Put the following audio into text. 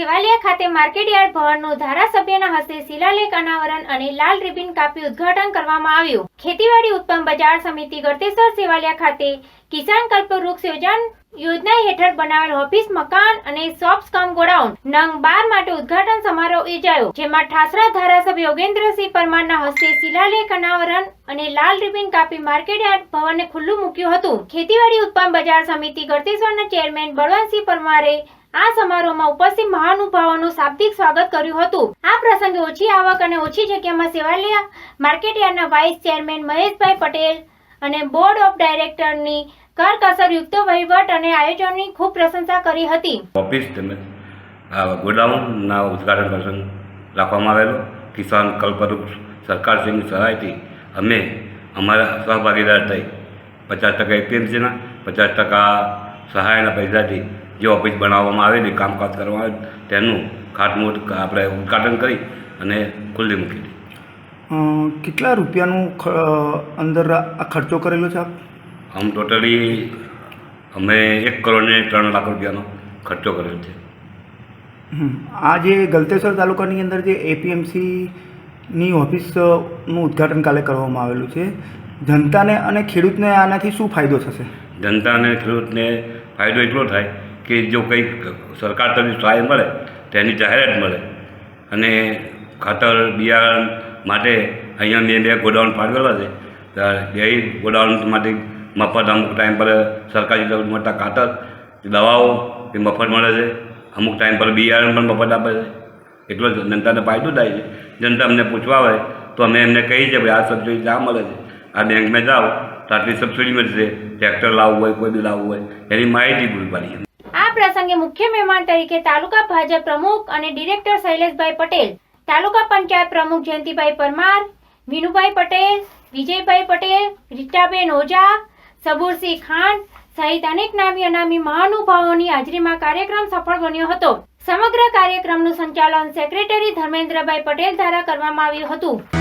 ખાતે માર્કેટયાર્ડ ભવનનું ધારાસભ્યના હસ્તે શિલાલેખ અનાવરણ અને લાલ રિબિન કાપી ઉદ્ઘાટન કરવામાં આવ્યું. ખેતીવાડી ઉત્પન્ન બજાર સમિતિ ગળતેશ્વર શિવાલિયા ખાતે કિસાન કલ્પવૃક્ષ યોજન યોજના હેઠળ બનાવેલ ઓફિસ મકાન અને શોપ્સ કમ ગોડાઉન નંગ બાર માટે ઉદ્ઘાટન સમારોહ યોજાયો, જેમાં ઠાસરા ધારાસભ્ય યોગેન્દ્રસિંહ પરમારના હસ્તે શિલાલેખ અનાવરણ અને લાલ રિબિન કાપી માર્કેટયાર્ડ ભવનને ખુલ્લું મૂક્યું હતું. ખેતીવાડી ઉત્પન્ન બજાર સમિતિ ગળતેશ્વરના ચેરમેન બળવંતસિંહ પરમારે આ સમારોહમાં ઉપસ્થિત મહાનુભાવોનું શાબ્દિક સ્વાગત કર્યું હતું. આ પ્રસંગે ઓછી આવક અને ઓછી જગ્યામાં સેવાલિયા માર્કેટયાર્ડના વાઇસ ચેરમેન મહેશભાઈ પટેલ અને બોર્ડ ઓફ ડાયરેક્ટરની કરકસરયુક્ત વહીવટ અને આયોજનની ખૂબ પ્રશંસા કરી હતી. ઓફિસ તેમજ ગોડાઉનના ઉદ્ઘાટન પ્રસંગ રાખવામાં આવેલો. કિસાન કલ્પરૂપ સરકારશ્રીની સહાયથી અમે અમારા સહભાગીદાર થઈ પચાસ ટકા એપીએમસીના પચાસ ટકા સહાયના પૈસાથી જે ઓફિસ બનાવવામાં આવેલી કામકાજ કરવામાં આવેલું તેનું ખાટમૂટ આપણે ઉદ્ઘાટન કરી અને ખુલ્લી મૂકી દીધી. કેટલા રૂપિયાનું અંદર આ ખર્ચો કરેલો છે આપ? આમ ટોટલી અમે એક કરોડ ને ત્રણ લાખ રૂપિયાનો ખર્ચો કરેલો છે. આ જે ગલતેશ્વર તાલુકાની અંદર જે એપીએમસીની ઓફિસનું ઉદ્ઘાટન કાલે કરવામાં આવેલું છે જનતાને અને ખેડૂતને આનાથી શું ફાયદો થશે? જનતા અને ખેડૂતને ફાયદો એટલો થાય કે જો કંઈક સરકાર તરફથી સહાય મળે તેની જાહેરાત મળે. અને ખાતર, બિયારણ માટે અહીંયા મેં બે ગોડાઉન ફાળવેલા છે. બે ગોડાઉન માટે મફત અમુક ટાઈમ પર સરકારી તરફથી મળતા ખાતર, દવાઓ એ મફત મળે છે. અમુક ટાઈમ પર બિયારણ પણ મફત આપે છે. એટલો જ જનતાને ફાયદો થાય છે. જનતા અમને પૂછવા આવે, તો અમે એમને કહીએ છીએ, ભાઈ, આ સબસિડી જ્યાં મળે છે? આ બેંકમાં જાઓ, તો આટલી સબસિડી મળશે. ટ્રેક્ટર લાવવું હોય, કોઈ બી લાવવું હોય. એની માહિતી પૂરી પાડીએ આ પ્રસંગે મુખ્ય મહેમાન તરીકે તાલુકા ભાજપ પ્રમુખ અને ડિરેક્ટર શૈલેષભાઈ પટેલ, તાલુકા પંચાયત પ્રમુખ જયંતિભાઈ પરમાર વિનુભાઈ પટેલ, વિજયભાઈ પટેલ, રીટાબેન ઓઝા સબુરસિંહ ખાન સહિત અનેક નામી અનામી મહાનુભાવોની હાજરીમાં કાર્યક્રમ સફળ બન્યો હતો. સમગ્ર કાર્યક્રમનું સંચાલન સેક્રેટરી ધર્મેન્દ્રભાઈ પટેલ દ્વારા કરવામાં આવ્યું હતું.